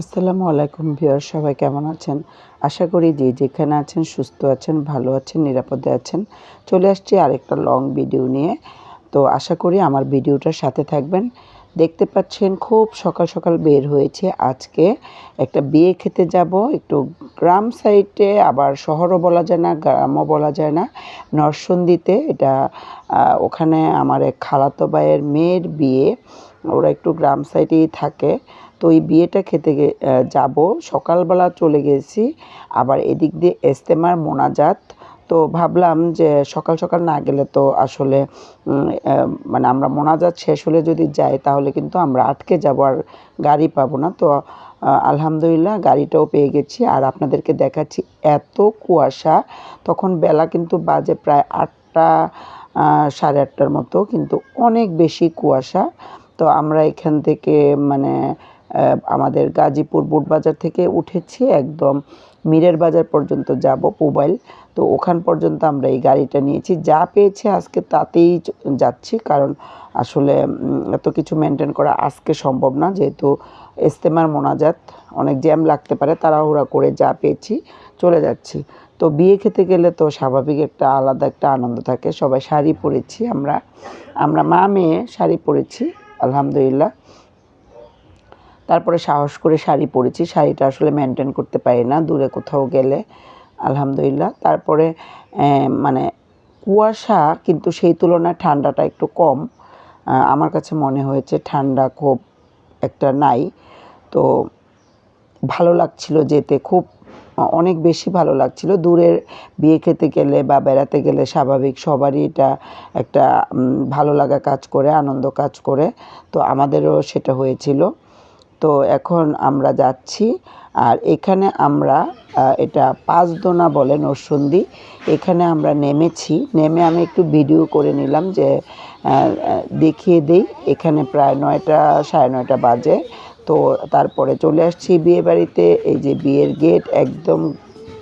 আসসালামু আলাইকুম ভিউয়ার, সবাই কেমন আছেন? আশা করি যে যেখানে আছেন সুস্থ আছেন, ভালো আছেন, নিরাপদে আছেন। চলে আসছি আরেকটা লং ভিডিও নিয়ে। তো আশা করি আমার ভিডিওটার সাথে থাকবেন। দেখতে পাচ্ছেন খুব সকাল সকাল বের হয়েছে। আজকে একটা বিয়ে খেতে যাব। একটু গ্রাম সাইডে, আবার শহরও বলা যায় না, গ্রামও বলা যায় না, নরসন্দিতে। এটা ওখানে আমার এক খালাতো ভাইয়ের মেয়ের বিয়ে। ওরা একটু গ্রাম সাইডেই থাকে। তো এই বিয়েটা খেতে যাব। সকালবেলা চলে গেছি। আবার এদিক দিয়ে এস্তেমার মোনাজাত। তো ভাবলাম যে সকাল সকাল না গেলে তো আসলে মানে আমরা মোনাজাত শেষ হলে যদি যাই তাহলে কিন্তু আমরা আটকে যাব আর গাড়ি পাবো না। তো আলহামদুলিল্লাহ গাড়িটাও পেয়ে গেছি। আর আপনাদেরকে দেখাচ্ছি এত কুয়াশা। তখন বেলা কিন্তু বাজে প্রায় আটটা সাড়ে আটটার মতো। কিন্তু অনেক বেশি কুয়াশা। তো আমরা এখান থেকে মানে আমাদের গাজীপুর বুটবাজার থেকে উঠেছি একদম মিরের বাজার পর্যন্ত যাব মোবাইল তো ওখান পর্যন্ত আমরা এই গাড়িটা নিয়েছি। যা পেয়েছি আজকে তাতেই যাচ্ছি কারণ আসলে এত কিছু মেনটেন করা আজকে সম্ভব না। যেহেতু ইস্তেমার মোনাজাত, অনেক জ্যাম লাগতে পারে, তাড়াহুড়া করে যা পেয়েছি চলে যাচ্ছি। তো বিয়ে খেতে গেলে তো স্বাভাবিক একটা আলাদা একটা আনন্দ থাকে। সবাই শাড়ি পরেছি আমরা আমরা মা মেয়ে শাড়ি পরেছি, আলহামদুলিল্লাহ। তারপরে সাহস করে শাড়ি পরেছি। শাড়িটা আসলে মেনটেন করতে পারি না, দূরে কোথাও গেলে, আলহামদুলিল্লাহ। তারপরে মানে কুয়াশা কিন্তু সেই তুলনায় ঠান্ডাটা একটু কম। আমার কাছে মনে হয়েছে ঠান্ডা খুব একটা নাই। তো ভালো লাগছিল যেতে, খুব অনেক বেশি ভালো লাগছিল। দূরের বিয়ে খেতে গেলে বা বেড়াতে গেলে স্বাভাবিক সবারই এটা একটা ভালো লাগা কাজ করে, আনন্দ কাজ করে। তো আমাদেরও সেটা হয়েছিল। তো এখন আমরা যাচ্ছি। আর এখানে আমরা এটা পাঁচদোনা বলে নরসন্দি। এখানে আমরা নেমেছি। নেমে আমি একটু ভিডিও করে নিলাম যে দেখিয়ে দেই। এখানে প্রায় নয়টা, সাড়ে নয়টা বাজে। তো তারপরে চলে আসছি বিয়ে বাড়িতে। এই যে বিয়ের গেট একদম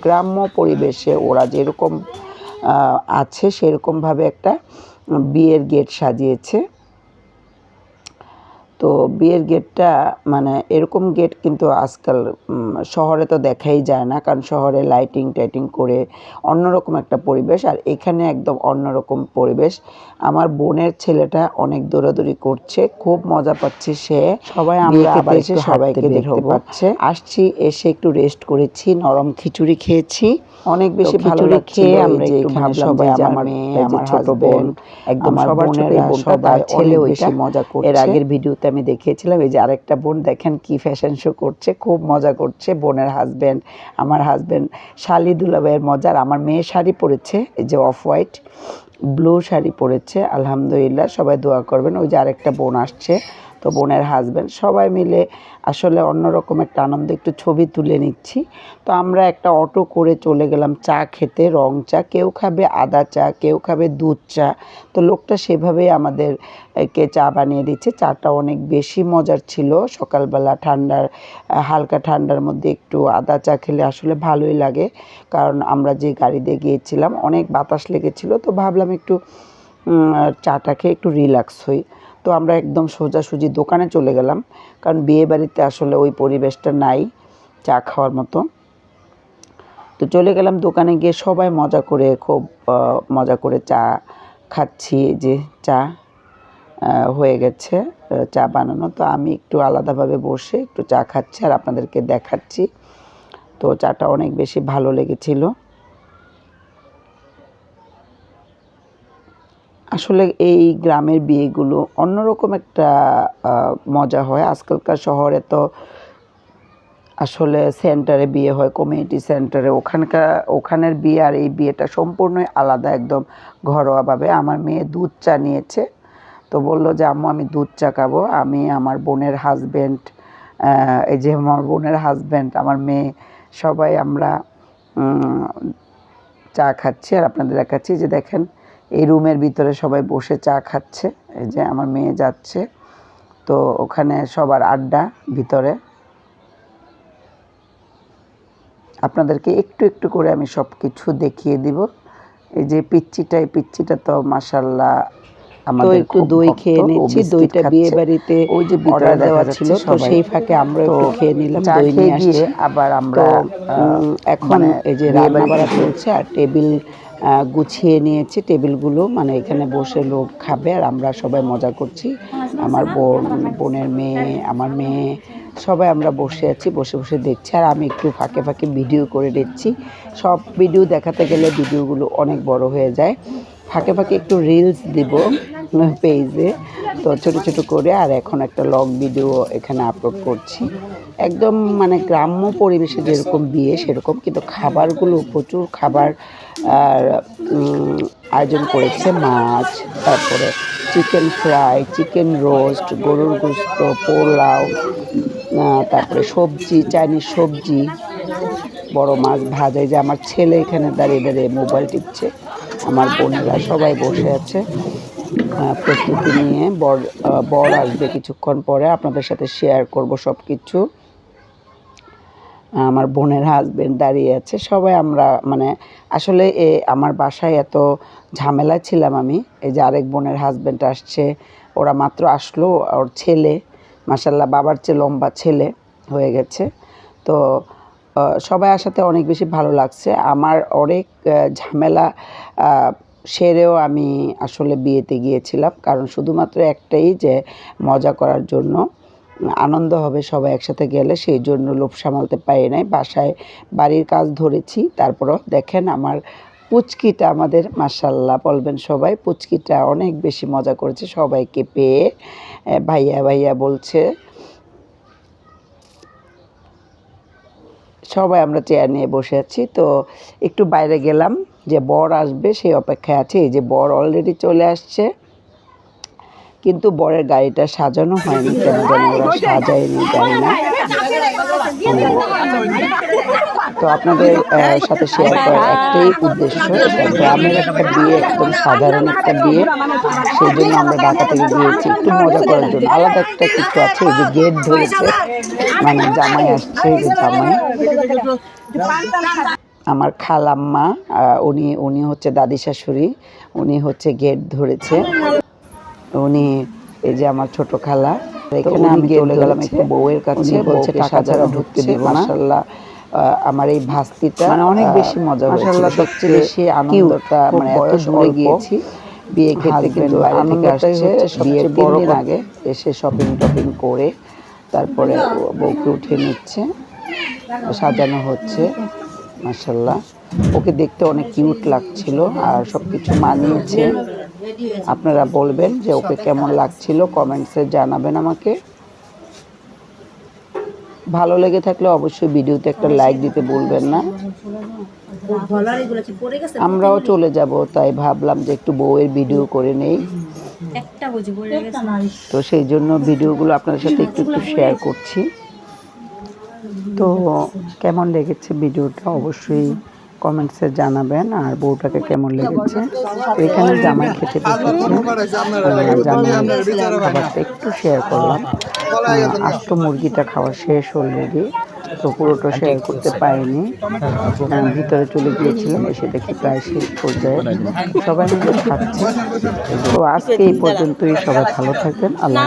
গ্রাম্য পরিবেশে ওরা যেরকম আছে সেরকমভাবে একটা বিয়ের গেট সাজিয়েছে। তো বিয়ের গেটটা মানে এরকম গেট কিন্তু আজকাল শহরে তো দেখাই যায় না। কারণ শহরে লাইটিং টাইটিং করে অন্যরকম একটা পরিবেশ আর এখানে একদম অন্যরকম পরিবেশ। আমার বোনের ছেলেটা অনেক দৌড়াদৌড়ি করছে খুব মজা পাচ্ছে সে। সবাই আমরা আবার এসে সবাইকে দেখতে পাচ্ছে। আসছি এসে একটু রেস্ট করেছি নরম খিচুড়ি খেয়েছি। অনেক বেশি ভালো খেয়ে আমরা একটু ভাবলাম সবাই আমার মেয়ে আমার ছোট বোন, একদম সবার ছোট বোনটা বেশি বেশি মজা করছে। এর আগের ভিডিওতে আমি দেখিয়েছিলাম, এই যে আরেকটা বোন, দেখেন কি ফ্যাশন শো করছে, খুব মজা করছে বোনের হাজব্যান্ড আমার হাজব্যান্ড শালি দুলাভাইয়ের মজার আমার মেয়ে শাড়ি পরেছে, এই যে অফ হোয়াইট ব্লু শাড়ি পরেছে, আলহামদুলিল্লাহ, সবাই দোয়া করবেন, ওই যে আরেকটা বোন আসছে তো বোনের হাজবেন্ড সবাই মিলে আসলে অন্যরকম একটা আনন্দ, একটু ছবি তুলে নিচ্ছি। তো আমরা একটা অটো করে চলে গেলাম চা খেতে, রং চা, কেউ খাবে আদা চা, কেউ খাবে দুধ চা। তো লোকটা সেভাবেই আমাদের কে চা বানিয়ে দিচ্ছে। চাটা অনেক বেশি মজার ছিল। সকালবেলা ঠান্ডার, হালকা ঠান্ডার মধ্যে একটু আদা চা খেলে আসলে ভালোই লাগে। কারণ আমরা যে গাড়িতে গিয়েছিলাম, অনেক বাতাস লেগেছিল। তো ভাবলাম একটু চাটা খেয়ে একটু রিল্যাক্স হই। তো আমরা একদম সোজাসুজি দোকানে চলে গেলাম। কারণ বিয়ে বাড়িতে আসলে ওই পরিবেশটা নাই চা খাওয়ার মতো। তো চলে গেলাম দোকানে গিয়ে সবাই মজা করে খুব মজা করে চা খাচ্ছি যে চা হয়ে গেছে চা বানানো। তো আমি একটু আলাদাভাবে বসে একটু চা খাচ্ছি আর আপনাদেরকে দেখাচ্ছি। তো চাটা অনেক বেশি ভালো লেগেছিল। আসলে এই গ্রামের বিয়েগুলো অন্যরকম একটা মজা হয়। আজকালকার শহরে তো আসলে সেন্টারে বিয়ে হয়, কমিউনিটি সেন্টারে। ওখানকার ওখানের বিয়ে আর এই বিয়েটা সম্পূর্ণই আলাদা একদম ঘরোয়াভাবে। আমার মেয়ে দুধ চা নিয়েছে, তো বলল যে, আম্মু, আমি দুধ চা খাব। আমি আমার বোনের হাজব্যান্ড এই যে আমার বোনের হাজব্যান্ড আমার মেয়ে, সবাই আমরা চা খাচ্ছি আর আপনাদের দেখাচ্ছি যে দেখেন এই রুমের ভিতরে সবাই বসে চা খাচ্ছে। এই যে আমার মেয়ে যাচ্ছে। তো ওখানে সবার আড্ডা ভিতরে। আপনাদেরকে একটু একটু করে আমি সব কিছু দেখিয়ে দিব। এই যে পিচ্চিটা, এই পিচ্চিটা তো মাসাল্লাহ আমাদের একটু দই খেয়ে নিচ্ছি দইটা। বিয়ে বাড়িতে ওই যে অর্ডার দেওয়া ছিল তো সেই ফাঁকে আমরা একটু খেয়ে নিলাম দই নিয়ে আসছি। আবার আমরা, তো এখন মানে এই যে রান্না বাড়া চলছে আর টেবিল গুছিয়ে নিয়েছি টেবিলগুলো মানে এখানে বসে লোক খাবে আর আমরা সবাই মজা করছি। আমার বোন বোনের মেয়ে আমার মেয়ে সবাই আমরা বসে আছি বসে বসে দেখছি। আর আমি একটু ফাঁকে ফাঁকে ভিডিও করে দিচ্ছি সব ভিডিও দেখাতে গেলে ভিডিওগুলো অনেক বড় হয়ে যায়। ফাঁকে ফাঁকে একটু রিলস দিব। পেজে তো ছোট ছোট করে আর এখন একটা লং ভিডিও এখানে আপলোড করছি। একদম মানে গ্রাম্য পরিবেশে যেরকম বিয়ে, সেরকম। কিন্তু খাবারগুলো, প্রচুর খাবার, আর আয়োজন করেছে মাছ, তারপরে চিকেন ফ্রাই চিকেন রোস্ট গরুর গোস্ত, পোলাও তারপরে সবজি, চাইনিজ সবজি, বড় মাছ ভাজা। যে আমার ছেলে এখানে দাঁড়িয়ে দাঁড়িয়ে মোবাইল টিপছে। আমার বোনেরা সবাই বসে আছে। প্রস্তুতি নিয়ে বর বর আসবে কিছুক্ষণ পরে। আপনাদের সাথে শেয়ার করব সব কিছু আমার বোনের হাজবেন্ড দাঁড়িয়ে আছে। সবাই আমরা মানে আসলে এ, আমার বাসায় এত ঝামেলা ছিলাম আমি। এই যে আরেক বোনের হাজবেন্ড আসছে, ওরা মাত্র আসলো, ওর ছেলে মাসাল্লাহ বাবার চেয়ে লম্বা ছেলে হয়ে গেছে। তো সবাই আসাতে অনেক বেশি ভালো লাগছে। আমার অনেক ঝামেলা সেরেও আমি আসলে বিয়েতে গিয়েছিলাম। কারণ শুধুমাত্র একটাই যে মজা করার জন্য আনন্দ হবে সবাই একসাথে গেলে, সেই জন্য লোভ সামালতে পারি নাই। বাসায় বাড়ির কাজ ধরেছি, তারপরও দেখেন আমার পুচকিটা আমাদের মাসাল্লাহ বলবেন সবাই, পুচকিটা অনেক বেশি মজা করেছে সবাইকে পেয়ে। ভাইয়া ভাইয়া বলছে, সবাই আমরা চেয়ার নিয়ে বসে আছি, তো একটু বাইরে গেলাম। যে বর আসবে সেই অপেক্ষায় আছে। যে বর অলরেডি চলে আসছে, কিন্তু বরের গাড়িটা সাজানো হয়নি কেন জানি ওরা সাজায়নি, জানি না। তো আপনাদের সাথে শেয়ার করার একটাই উদ্দেশ্য, গ্রামের একটা বিয়ে, একদম সাধারণ একটা বিয়ে। সেই জন্য আমরা ঢাকা থেকে গিয়েছি একটু মজা করার জন্য। আলাদা একটা কিছু আছে যে গেট ধরেছে মানে জামাই আসছে যে জামাই। আমার খালাম্মা উনি উনি হচ্ছে দাদি শাশুড়ি উনি হচ্ছে গেট ধরেছে। উনি এই যে আমার ছোট খালা এখানে আমি চলে গেলাম একটু বউয়ের কাছে বলছে টাকা ছাড়া ঢুকতে দেব না। আমার এই ভাস্তিটা মানে অনেক বেশি মজা মাশাআল্লাহ সবচেয়ে বেশি আনন্দটা মানে এত দূরে গিয়েছি বিয়ে খেতে কিন্তু আনন্দটাই হচ্ছে বিয়ের বড় দিন আগে এসে শপিং টপিং করে তারপরে বউকে উঠিয়ে নিচ্ছে সাজানো হচ্ছে। মাশাল্লাহ ওকে দেখতে অনেক কিউট লাগছিল আর সব কিছু মানিয়েছে। আপনারা বলবেন যে ওকে কেমন লাগছিল কমেন্টসে জানাবেন আমাকে। ভালো লেগে থাকলে অবশ্যই ভিডিওতে একটা লাইক দিতে ভুলবেন না। আমরাও চলে যাব তাই ভাবলাম যে একটু বউয়ের ভিডিও করে নেই। তো সেই জন্য ভিডিওগুলো আপনাদের সাথে একটু একটু শেয়ার করছি। তো কেমন লেগেছে ভিডিওটা অবশ্যই কমেন্টসে জানাবেন আর বউটাকে কেমন লেগেছে? এখানে জামাই খেতে বসেছে। খাবারটা একটু শেয়ার করলাম। আহ, তো মুরগিটা খাওয়া শেষ অলরেডি তো পুরোটা শেয়ার করতে পারিনি। ভিতরে চলে গিয়েছিলাম এসে দেখি প্রায় শেষ পর্যায়ে। সবাই মিলে খাচ্ছে। তো আজকে এই পর্যন্তই সবাই ভালো থাকবেন। আল্লাহ